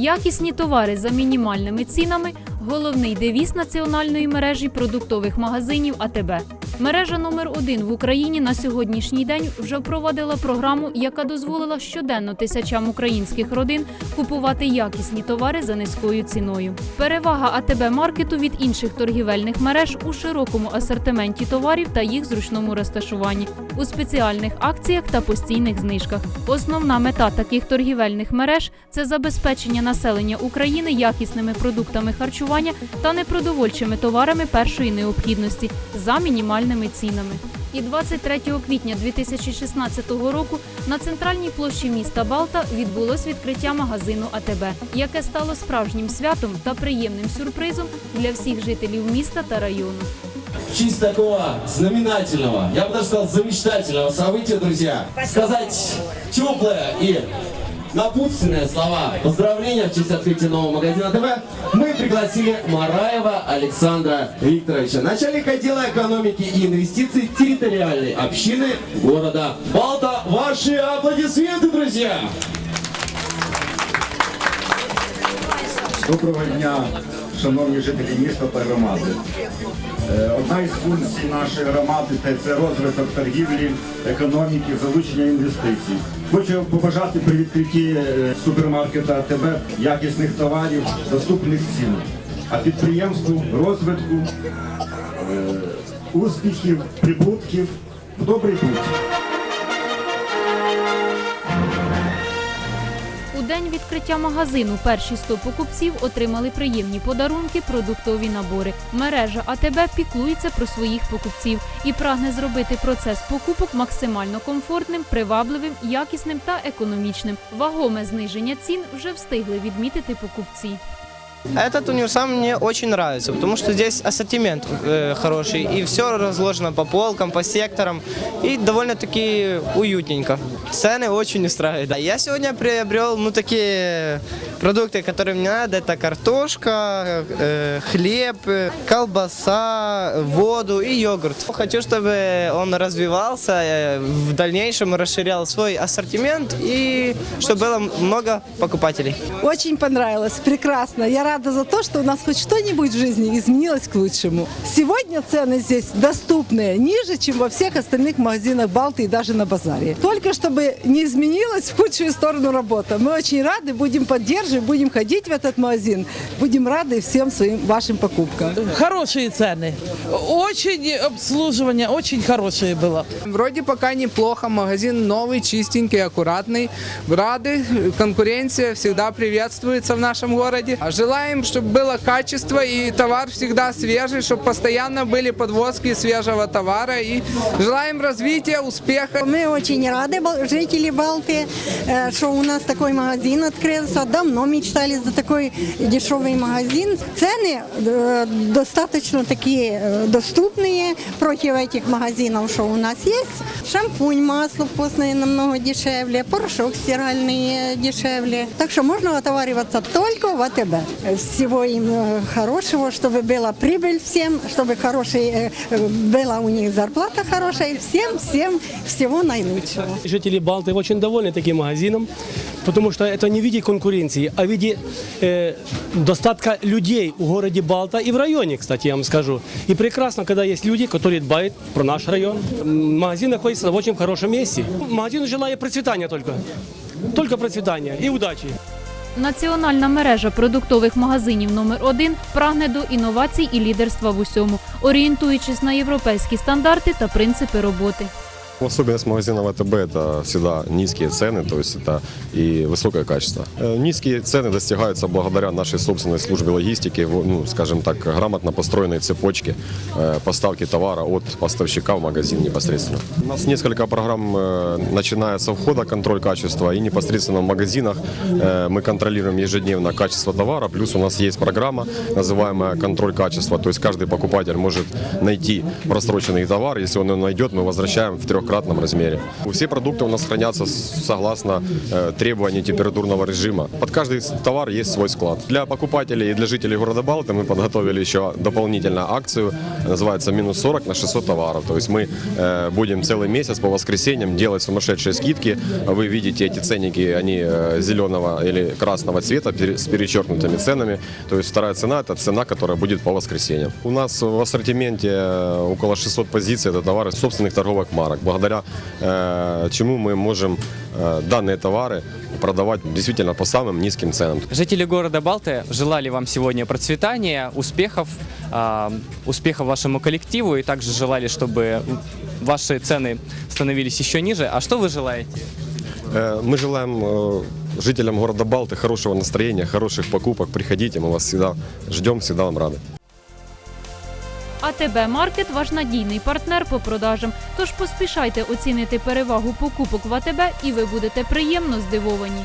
Якісні товари за мінімальними цінами головний девіз національної мережі продуктових магазинів АТБ. Мережа номер один в Україні на сьогоднішній день вже впровадила програму, яка дозволила щоденно тисячам українських родин купувати якісні товари за низькою ціною. Перевага АТБ маркету від інших торгівельних мереж у широкому асортименті товарів та їх зручному розташуванні, у спеціальних акціях та постійних знижках. Основна мета таких торгівельних мереж це забезпечення населення України якісними продуктами харчування та непродовольчими товарами першої необхідності за мінімальними цінами. І 23 квітня 2016 року на центральній площі міста Балта відбулось відкриття магазину АТБ, яке стало справжнім святом та приємним сюрпризом для всіх жителів міста та району. в честь такого знаменательного, я бы даже сказал замечательного события, друзья, сказать теплые и напутственные слова поздравления в честь открытия нового магазина ТВ, мы пригласили Мараева Александра Викторовича, начальника отдела экономики и инвестиций территориальной общины города Балта. Ваши аплодисменты, друзья! Доброго дня, шановні жителі міста та громади. Е, Одна із функцій нашої громади це- розвиток торгівлі, економіки, залучення інвестицій. Хочу побажати при відкритті е, супермаркета АТБ якісних товарів, доступних цін, а підприємству розвитку, е, успіхів, прибутків в добрий путь. День відкриття магазину перші 100 покупців отримали приємні подарунки, продуктові набори. Мережа АТБ піклується про своїх покупців і прагне зробити процес покупок максимально комфортним, привабливим, якісним та економічним. Вагоме зниження цін вже встигли відмітити покупці. Этот универсам мне очень нравится, потому что здесь ассортимент э, хороший, и все разложено по полкам, по секторам, и довольно-таки уютненько. Цены очень устраивают. Я сегодня приобрел ну, такие продукты, которые мне надо. Это картошка, э, хлеб, колбаса, воду и йогурт. Хочу, чтобы он развивался, э, в дальнейшем расширял свой ассортимент, и чтобы было много покупателей. Очень понравилось, прекрасно. Я рада за то, что у нас хоть что-нибудь в жизни изменилось к лучшему. Сегодня цены здесь доступные, ниже, чем во всех остальных магазинах Балты и даже на базаре. Только чтобы не изменилась в худшую сторону работа. Мы очень рады, будем поддерживать, будем ходить в этот магазин, будем рады всем своим вашим покупкам. Хорошие цены. Очень обслуживание, очень хорошее было. Вроде пока неплохо, магазин новый, чистенький, аккуратный. Рады, конкуренция всегда приветствуется в нашем городе. А Желаем, чтобы было качество и товар всегда свежий, чтобы постоянно были подвозки свежего товара. И желаем развития, успеха. Мы очень рады, бал- жители Балты, э, что у нас такой магазин открылся. Давно мечтали за такой дешевый магазин. Цены э, достаточно такие э, доступные против этих магазинов, что у нас есть. Шампунь, масло вкусное намного дешевле, порошок стиральный э, дешевле. Так что можно отовариваться только в АТБ. Всего им э, хорошего, чтобы была прибыль всем, чтобы хороший, э, э, была у них зарплата хорошая. Всем, всем всего наилучшего. Жители Балты очень довольны таким магазином, потому что это не в виде конкуренции, а в виде э, достатка людей в городе Балта и в районе, кстати, я вам скажу. И прекрасно, когда есть люди, которые дбают про наш район. М, Магазин находится в очень хорошем месте. Магазин желает процветания только. Только процветания и удачи. Національна мережа продуктових магазинів номер 1 прагне до інновацій і лідерства в усьому, орієнтуючись на європейські стандарти та принципи роботи. Особенность магазина ВТБ – это всегда низкие цены, то есть это и высокое качество. Э, Низкие цены достигаются благодаря нашей собственной службе логистики, в- ну, скажем так, грамотно построенной цепочке э, поставки товара от поставщика в магазин непосредственно. У нас несколько программ э, начинается входа контроль качества и непосредственно в магазинах э, мы контролируем ежедневно качество товара, плюс у нас есть программа, называемая контроль качества, то есть каждый покупатель может найти просроченный товар, если он его найдет, мы возвращаем в трех двукратном размере. Все продукты у нас хранятся согласно э, требований температурного режима. Под каждый товар есть свой склад. Для покупателей и для жителей города Балты мы подготовили еще дополнительную акцию, называется «Минус 40 на 600 товаров». То есть мы э, будем целый месяц по воскресеньям делать сумасшедшие скидки. Вы видите эти ценники, они э, зеленого или красного цвета с перечеркнутыми ценами. То есть вторая цена – это цена, которая будет по воскресеньям. У нас в ассортименте около 600 позиций – это товары собственных торговых марок, благодаря э, чему мы можем э, данные товары продавать действительно по самым низким ценам. Жители города Балты желали вам сегодня процветания, успехов, а, успехов вашему коллективу и также желали, чтобы ваши цены становились еще ниже. А что вы желаете? Э, Мы желаем э, жителям города Балты хорошего настроения, хороших покупок. Приходите, мы вас всегда ждем, всегда вам рады. АТБ Маркет ваш надійний партнер по продажам. Тож поспішайте оцінити перевагу покупок в АТБ і ви будете приємно здивовані.